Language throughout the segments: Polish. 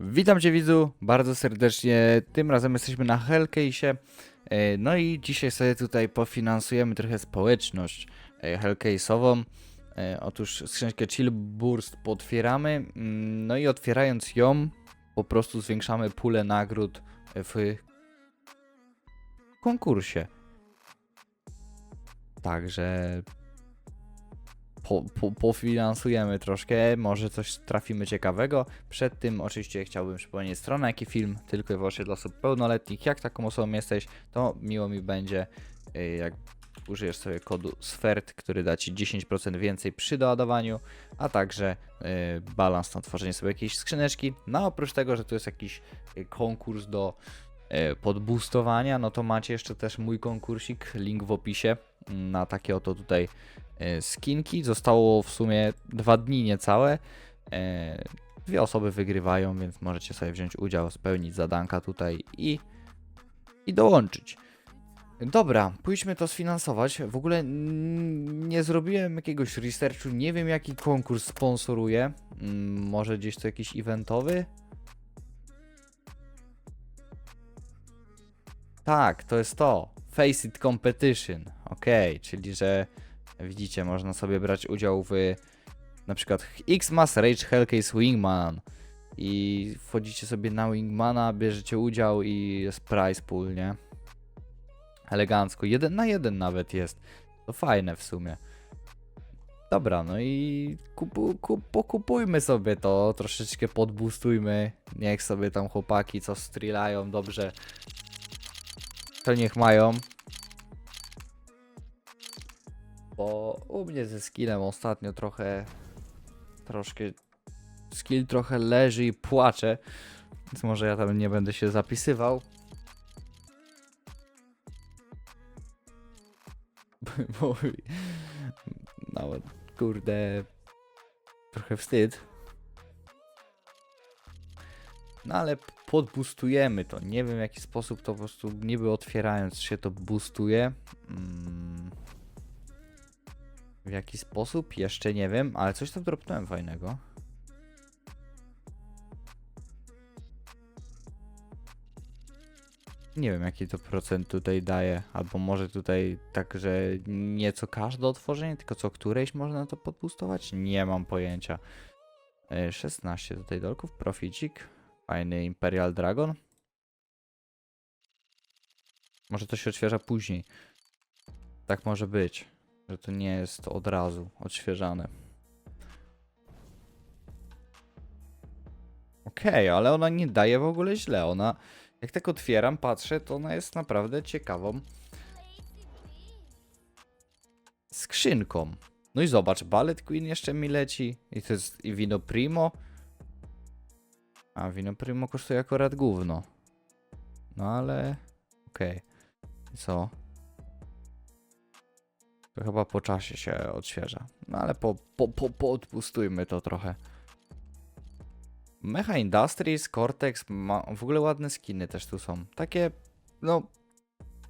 Witam Cię widzu bardzo serdecznie. Tym razem jesteśmy na Hellcase'ie. E, No i dzisiaj sobie tutaj pofinansujemy trochę społeczność e, Hellcase'ową. E, Otóż skrzynkę Chill Burst potwieramy. mm, No i otwierając ją, po prostu zwiększamy pulę nagród w konkursie. Także po, po, pofinansujemy troszkę, może coś trafimy ciekawego. Przed tym oczywiście chciałbym przypomnieć stronę, jaki film, tylko i wyłącznie dla osób pełnoletnich. Jak taką osobą jesteś, to miło mi będzie, y, jak użyjesz sobie kodu SFERT, który da Ci 10% więcej przy doładowaniu, a także y, balans na tworzenie sobie jakiejś skrzyneczki. No oprócz tego, że tu jest jakiś y, konkurs do y, podboostowania, no to macie jeszcze też mój konkursik, link w opisie na takie oto tutaj skinki. Zostało w sumie dwa dni niecałe. E, Dwie osoby wygrywają, więc możecie sobie wziąć udział, spełnić zadanka tutaj i, i dołączyć. Dobra, pójdźmy to sfinansować. W ogóle nie zrobiłem jakiegoś researchu, nie wiem jaki konkurs sponsoruje. Mm, Może gdzieś to jakiś eventowy? Tak, to jest to. Face It Competition. Okej, czyli że widzicie, można sobie brać udział w na przykład Xmas Rage Hellcase Wingman i wchodzicie sobie na Wingmana, bierzecie udział i jest prize pool, nie? Elegancko. Jeden na jeden nawet jest. To fajne w sumie. Dobra, no i kupu, kup, pokupujmy sobie to, troszeczkę podboostujmy. Niech sobie tam chłopaki, co strilają dobrze, to niech mają. U mnie ze skillem ostatnio trochę, troszkę, skill trochę leży i płacze. Więc może ja tam nie będę się zapisywał. Bo, nawet, kurde, trochę wstyd. No ale podboostujemy to. Nie wiem w jaki sposób to po prostu niby otwierając się to boostuje. Mm. W jaki sposób? Jeszcze nie wiem, ale coś tam dropnąłem fajnego. Nie wiem jaki to procent tutaj daje, albo może tutaj tak, że nie co każde otworzenie, tylko co któreś można to podboostować? Nie mam pojęcia. E, 16 tutaj dolków, proficik. Fajny Imperial Dragon. Może to się odświeża później. Tak może być, że to nie jest od razu odświeżane. Okej, ale ona nie daje w ogóle źle. Ona, jak tak otwieram, patrzę, to ona jest naprawdę ciekawą skrzynką. No i zobacz, Ballet Queen jeszcze mi leci. I to jest i Vino Primo. A Vino Primo kosztuje akurat gówno. No ale... Okej. I Co? Chyba po czasie się odświeża. No ale po, po, po, podpustujmy to trochę. Mecha Industries, Cortex, ma, w ogóle ładne skiny też tu są. Takie, no,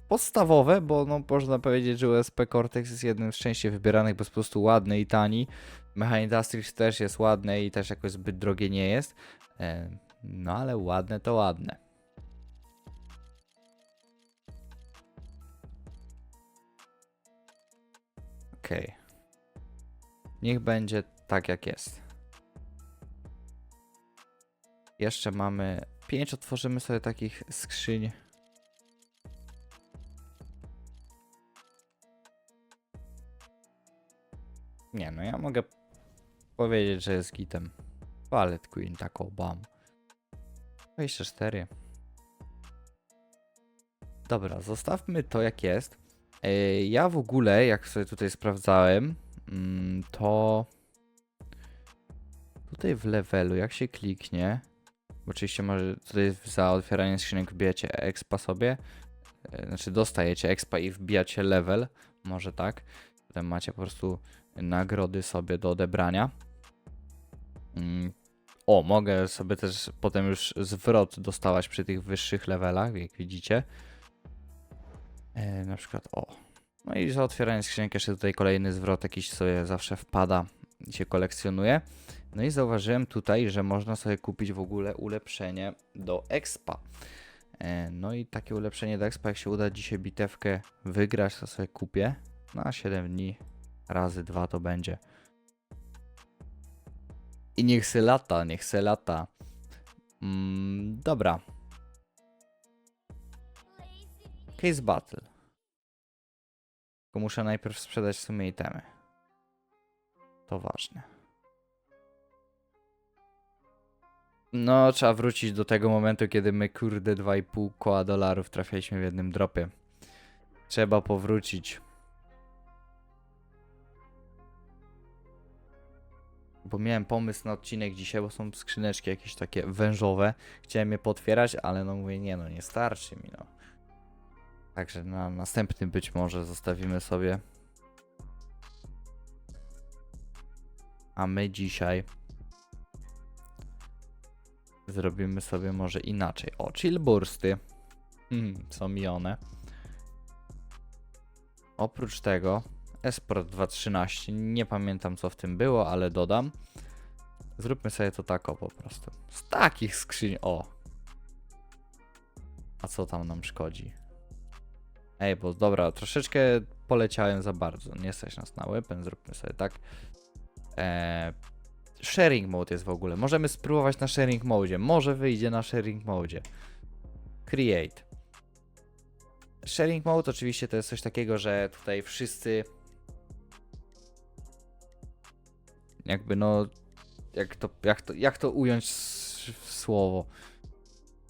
podstawowe, bo no, można powiedzieć, że USP Cortex jest jednym z częściej wybieranych, bo jest po prostu ładny i tani. Mecha Industries też jest ładne i też jakoś zbyt drogie nie jest. E, no ale ładne to ładne. Okej. Niech będzie tak jak jest. Jeszcze mamy 5, otworzymy sobie takich skrzyń. Nie no, ja mogę powiedzieć, że jest gitem. Ballet Queen, taką bam. 24. Dobra, zostawmy to jak jest. Ej, Ja w ogóle, jak sobie tutaj sprawdzałem, mm, to tutaj w levelu, jak się kliknie, oczywiście może tutaj za otwieranie skrzynek wbijacie expa sobie, e, znaczy dostajecie expa i wbijacie level, może tak. Potem macie po prostu nagrody sobie do odebrania. Mm, o, mogę sobie też potem już zwrot dostawać przy tych wyższych levelach, jak widzicie. E, na przykład o. No i za otwieranie skrzynek jeszcze tutaj kolejny zwrot jakiś sobie zawsze wpada. się kolekcjonuje. No i zauważyłem tutaj, że można sobie kupić w ogóle ulepszenie do expa. E, No i takie ulepszenie do expa, jak się uda dzisiaj bitewkę wygrać, to sobie kupię. Na 7 dni razy 2 to będzie. I niech se lata, niech se lata. Mm, dobra. Case Battle. Tylko muszę najpierw sprzedać w sumie itemy. To ważne. No, trzeba wrócić do tego momentu, kiedy my kurde 2,5 koła dolarów trafialiśmy w jednym dropie. Trzeba powrócić. Bo miałem pomysł na odcinek dzisiaj, bo są skrzyneczki jakieś takie wężowe. Chciałem je potwierać, ale no mówię, nie no, nie starczy mi no. Także na następny być może zostawimy sobie. A my dzisiaj zrobimy sobie może inaczej. O, chill bursty. Hmm, są mi one. Oprócz tego Esport 2.13. Nie pamiętam co w tym było, ale dodam. Zróbmy sobie to tako po prostu. Z takich skrzyń. O. A co tam nam szkodzi? Ej, bo dobra, troszeczkę poleciałem za bardzo. Nie nas na weapon, zróbmy sobie tak. Eee, sharing mode jest w ogóle. Możemy spróbować na sharing mode. Może wyjdzie na sharing mode. Create. Sharing mode oczywiście to jest coś takiego, że tutaj wszyscy jakby no jak to, jak to, jak to ująć w słowo?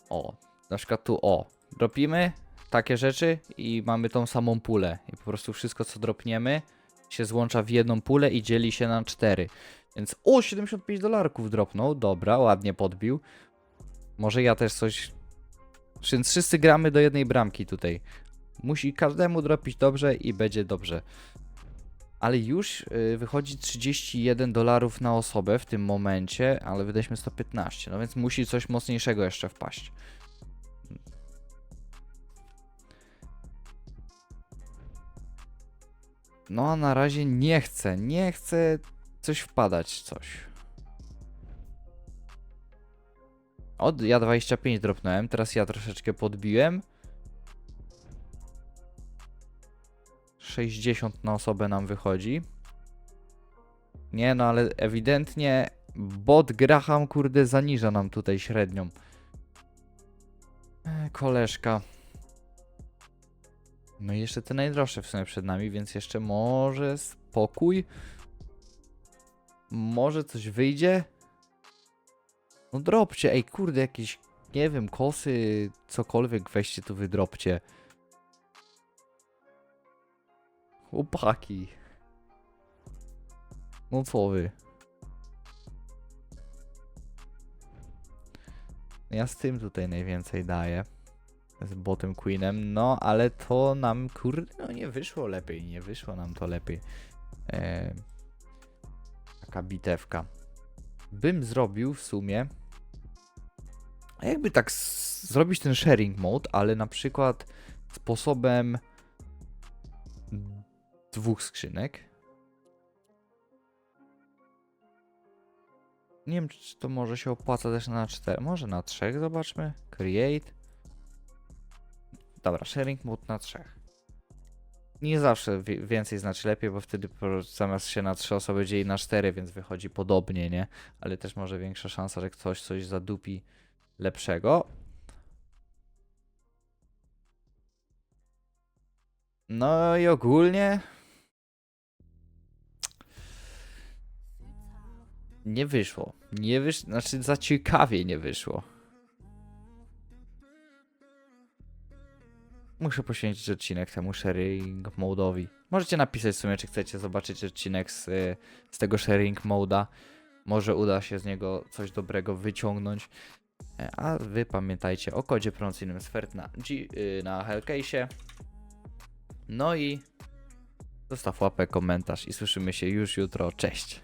O, na przykład tu o, dropimy takie rzeczy i mamy tą samą pulę i po prostu wszystko co dropniemy się złącza w jedną pulę i dzieli się na cztery. Więc o, 75 dolarków dropnął, dobra, ładnie podbił. Może ja też coś... Więc wszyscy gramy do jednej bramki tutaj. Musi każdemu dropić dobrze i będzie dobrze. Ale już y, wychodzi 31 dolarów na osobę w tym momencie, ale wydaliśmy 115, no więc musi coś mocniejszego jeszcze wpaść. No a na razie nie chcę, nie chcę coś wpadać, coś. Od ja 25 dropnąłem, teraz ja troszeczkę podbiłem. 60 na osobę nam wychodzi. Nie no, ale ewidentnie bot Graham kurde zaniża nam tutaj średnią. E, koleżka. No i jeszcze te najdroższe w sumie przed nami, więc jeszcze może spokój. Może coś wyjdzie? No dropcie, ej kurde, jakieś, nie wiem, kosy, cokolwiek weźcie tu wydropcie. Chłopaki. No co wy? Ja z tym tutaj najwięcej daję. Z botem queenem, no ale to nam kurde, no nie wyszło lepiej, nie wyszło nam to lepiej. E, taka bitewka. Bym zrobił w sumie. Jakby tak zrobić ten sharing mode, ale na przykład sposobem dwóch skrzynek. Nie wiem, czy to może się opłaca też na cztery. Może na trzech, zobaczmy. Create. Dobra, sharing mode na trzech. Nie zawsze wi- więcej znaczy lepiej, bo wtedy zamiast się na trzy osoby dzieli na cztery, więc wychodzi podobnie, nie? Ale też może większa szansa, że ktoś coś zadupi lepszego. No i ogólnie nie wyszło. Nie wyszło, znaczy za ciekawie nie wyszło. Muszę poświęcić odcinek temu sharing mode'owi. Możecie napisać w sumie, czy chcecie zobaczyć odcinek z, y, z tego sharing mode'a. Może uda się z niego coś dobrego wyciągnąć. E, A wy pamiętajcie o kodzie promocyjnym Sfert na, G, y, na. No i zostaw łapę, komentarz i słyszymy się już jutro. Cześć!